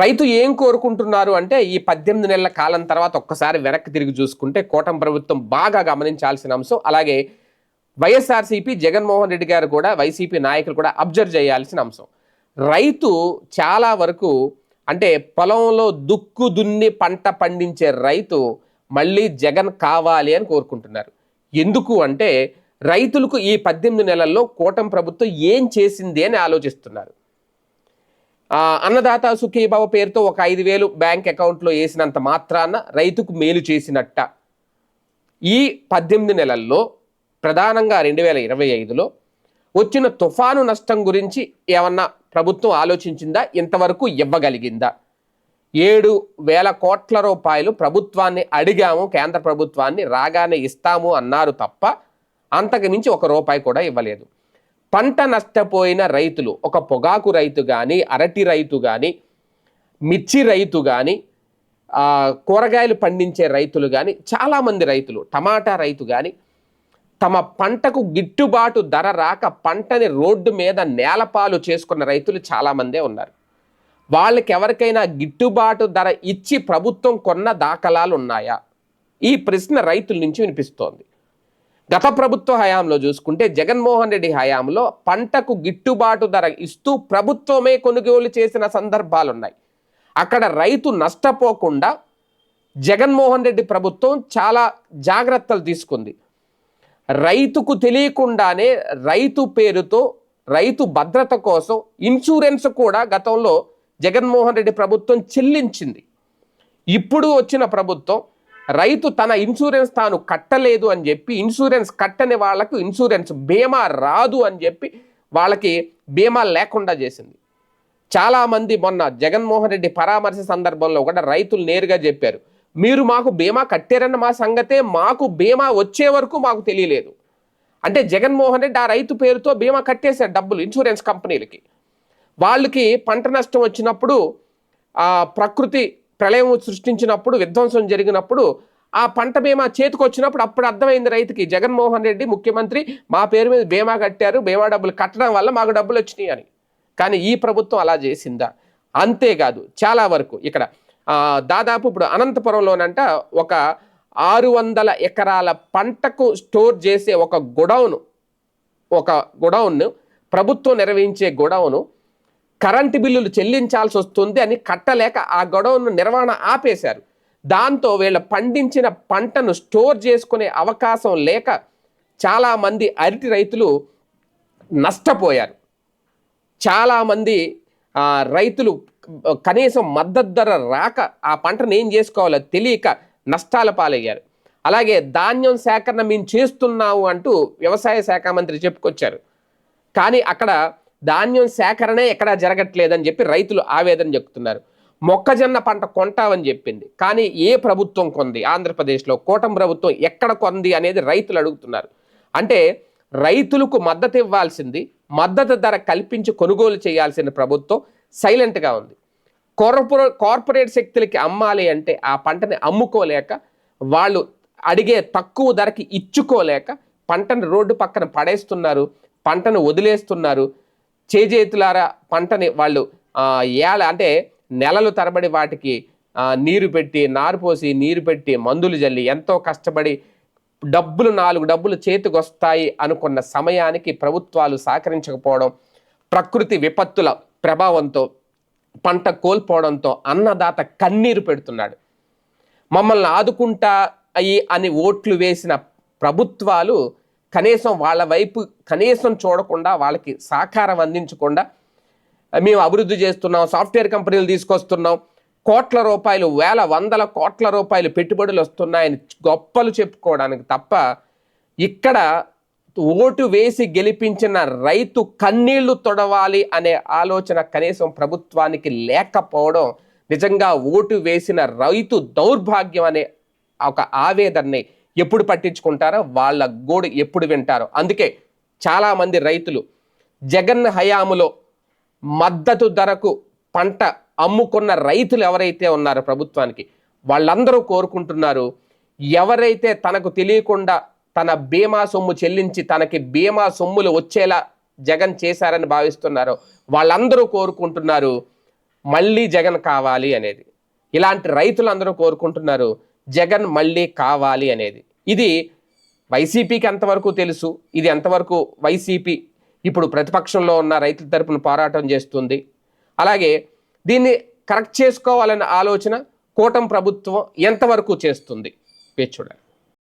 రైతు ఏం కోరుకుంటున్నారు అంటే ఈ పద్దెనిమిది నెలల కాలం తర్వాత ఒక్కసారి వెనక్కి తిరిగి చూసుకుంటే కూటమి ప్రభుత్వం బాగా గమనించాల్సిన అంశం. అలాగే వైఎస్ఆర్సీపీ జగన్మోహన్ రెడ్డి గారు కూడా వైసీపీ నాయకులు కూడా అబ్జర్వ్ చేయాల్సిన అంశం. రైతు చాలా వరకు అంటే పొలంలో దుక్కు దున్ని పంట పండించే రైతు మళ్ళీ జగన్ కావాలి అని కోరుకుంటున్నారు. ఎందుకు అంటే రైతులకు ఈ పద్దెనిమిది నెలల్లో కూటమి ప్రభుత్వం ఏం చేసింది అని ఆలోచిస్తున్నారు. అన్నదాత సుఖీభావ పేరుతో ఒక ఐదు వేలు బ్యాంక్ అకౌంట్లో వేసినంత మాత్రాన రైతుకు మేలు చేసినట్ట. ఈ పద్దెనిమిది నెలల్లో ప్రధానంగా రెండు వేల ఇరవై ఐదులో వచ్చిన తుఫాను నష్టం గురించి ఏమన్నా ప్రభుత్వం ఆలోచించిందా? ఇంతవరకు ఇవ్వగలిగిందా? ఏడు వేల కోట్ల రూపాయలు ప్రభుత్వాన్ని అడిగాము కేంద్ర ప్రభుత్వాన్ని రాగానే ఇస్తాము అన్నారు తప్ప అంతకు మించి ఒక రూపాయి కూడా ఇవ్వలేదు. పంట నష్టపోయిన రైతులు ఒక పొగాకు రైతు కానీ అరటి రైతు కానీ మిర్చి రైతు కానీ కూరగాయలు పండించే రైతులు కానీ చాలామంది రైతులు టమాటా రైతు కానీ తమ పంటకు గిట్టుబాటు ధర రాక పంటని రోడ్డు మీద నేలపాలు చేసుకున్న రైతులు చాలామందే ఉన్నారు. వాళ్ళకి ఎవరికైనా గిట్టుబాటు ధర ఇచ్చి ప్రభుత్వం కొన్న దాఖలాలు ఉన్నాయా? ఈ ప్రశ్న రైతుల నుంచి వినిపిస్తోంది. గత ప్రభుత్వ హయాంలో చూసుకుంటే జగన్మోహన్ రెడ్డి హయాంలో పంటకు గిట్టుబాటు ధర ఇస్తూ ప్రభుత్వమే కొనుగోలు చేసిన సందర్భాలున్నాయి. అక్కడ రైతు నష్టపోకుండా జగన్మోహన్ రెడ్డి ప్రభుత్వం చాలా జాగ్రత్తలు తీసుకుంది. రైతుకు తెలియకుండానే రైతు పేరుతో రైతు భద్రత కోసం ఇన్సూరెన్స్ కూడా గతంలో జగన్మోహన్ రెడ్డి ప్రభుత్వం చెల్లించింది. ఇప్పుడు వచ్చిన ప్రభుత్వం రైతు తన ఇన్సూరెన్స్ తాను కట్టలేదు అని చెప్పి ఇన్సూరెన్స్ కట్టని వాళ్ళకు ఇన్సూరెన్స్ బీమా రాదు అని చెప్పి వాళ్ళకి బీమా లేకుండా చేసింది. చాలామంది మొన్న జగన్మోహన్ రెడ్డి పరామర్శ సందర్భంలో కూడా రైతులు నేరుగా చెప్పారు మీరు మాకు బీమా కట్టారన్న మా సంగతే మాకు బీమా వచ్చే వరకు మాకు తెలియలేదు. అంటే జగన్మోహన్ రెడ్డి ఆ రైతు పేరుతో బీమా కట్టేశారు డబ్బులు ఇన్సూరెన్స్ కంపెనీలకి. వాళ్ళకి పంట నష్టం వచ్చినప్పుడు ప్రకృతి ప్రళయం సృష్టించినప్పుడు విధ్వంసం జరిగినప్పుడు ఆ పంట బీమా చేతికి వచ్చినప్పుడు అప్పుడు అర్థమైంది రైతుకి జగన్మోహన్ రెడ్డి ముఖ్యమంత్రి మా పేరు మీద బీమా కట్టారు బీమా డబ్బులు కట్టడం వల్ల మాకు డబ్బులు వచ్చినాయి అని. కానీ ఈ ప్రభుత్వం అలా చేసిందా? అంతేకాదు చాలా వరకు ఇక్కడ దాదాపు ఇప్పుడు అనంతపురంలోనంట ఒక ఆరు వందల ఎకరాల పంటకు స్టోర్ చేసే ఒక గొడౌను ఒక గొడౌన్ను ప్రభుత్వం నిర్వహించే గొడౌను కరెంటు బిల్లులు చెల్లించాల్సి వస్తుంది అని కట్టలేక ఆ గొడవను నిర్వహణ ఆపేశారు. దాంతో వీళ్ళ పండించిన పంటను స్టోర్ చేసుకునే అవకాశం లేక చాలామంది అరటి రైతులు నష్టపోయారు. చాలామంది రైతులు కనీసం మద్దతు ధర రాక ఆ పంటను ఏం చేసుకోవాలో తెలియక నష్టాల పాలయ్యారు. అలాగే ధాన్యం సేకరణ మేము చేస్తున్నాము అంటూ వ్యవసాయ శాఖ మంత్రి చెప్పుకొచ్చారు. కానీ అక్కడ ధాన్యం సేకరణే ఎక్కడా జరగట్లేదని చెప్పి రైతులు ఆవేదన చెప్తున్నారు. మొక్కజొన్న పంట కొంటామని చెప్పింది. కానీ ఏ ప్రభుత్వం కొంది? ఆంధ్రప్రదేశ్లో కూటమి ప్రభుత్వం ఎక్కడ కొంది అనేది రైతులు అడుగుతున్నారు. అంటే రైతులకు మద్దతు ఇవ్వాల్సింది మద్దతు ధర కల్పించి కొనుగోలు చేయాల్సిన ప్రభుత్వం సైలెంట్గా ఉంది. కార్పొరే కార్పొరేట్ శక్తులకి అమ్మాలి అంటే ఆ పంటని అమ్ముకోలేక వాళ్ళు అడిగే తక్కువ ధరకి ఇచ్చుకోలేక పంటను రోడ్డు పక్కన పడేస్తున్నారు పంటను వదిలేస్తున్నారు చేజేతులారా పంటని వాళ్ళు ఏళ అంటే నెలలు తరబడి వాటికి నీరు పెట్టి నారు పోసి నీరు పెట్టి మందులు జల్లి ఎంతో కష్టపడి డబ్బులు నాలుగు డబ్బులు చేతికి వస్తాయి అనుకున్న సమయానికి ప్రభుత్వాలు సహకరించకపోవడం ప్రకృతి విపత్తుల ప్రభావంతో పంట కోల్పోవడంతో అన్నదాత కన్నీరు పెడుతున్నాడు. మమ్మల్ని ఆదుకుంటా అయ్యి అని ఓట్లు వేసిన ప్రభుత్వాలు కనీసం వాళ్ళ వైపు కనీసం చూడకుండా వాళ్ళకి సహకారం అందించకుండా మేము అభివృద్ధి చేస్తున్నాం సాఫ్ట్వేర్ కంపెనీలు తీసుకొస్తున్నాం కోట్ల రూపాయలు వేల వందల కోట్ల రూపాయలు పెట్టుబడులు వస్తున్నాయని గొప్పలు చెప్పుకోవడానికి తప్ప ఇక్కడ ఓటు వేసి గెలిపించిన రైతు కన్నీళ్ళు తొడవాలి అనే ఆలోచన కనీసం ప్రభుత్వానికి లేకపోవడం నిజంగా ఓటు వేసిన రైతు దౌర్భాగ్యం అనే ఒక ఆవేదనని ఎప్పుడు పట్టించుకుంటారో వాళ్ళ గోడు ఎప్పుడు వింటారో. అందుకే చాలామంది రైతులు జగన్ హయాములో మద్దతు ధరకు పంట అమ్ముకున్న రైతులు ఎవరైతే ఉన్నారో ప్రభుత్వానికి వాళ్ళందరూ కోరుకుంటున్నారు ఎవరైతే తనకు తెలియకుండా తన బీమా సొమ్ము చెల్లించి తనకి బీమా సొమ్ములు వచ్చేలా జగన్ చేశారని భావిస్తున్నారో వాళ్ళందరూ కోరుకుంటున్నారు మళ్ళీ జగన్ కావాలి అనేది. ఇలాంటి రైతులు అందరూ కోరుకుంటున్నారు జగన్ మళ్ళీ కావాలి అనేది. ఇది వైసీపీకి ఎంతవరకు తెలుసు? ఇది ఎంతవరకు వైసీపీ ఇప్పుడు ప్రతిపక్షంలో ఉన్న రైతుల తరపున పోరాటం చేస్తుంది? అలాగే దీన్ని కరెక్ట్ చేసుకోవాలనే ఆలోచన కూటమి ప్రభుత్వం ఎంతవరకు చేస్తుంది? వేచి చూడాలి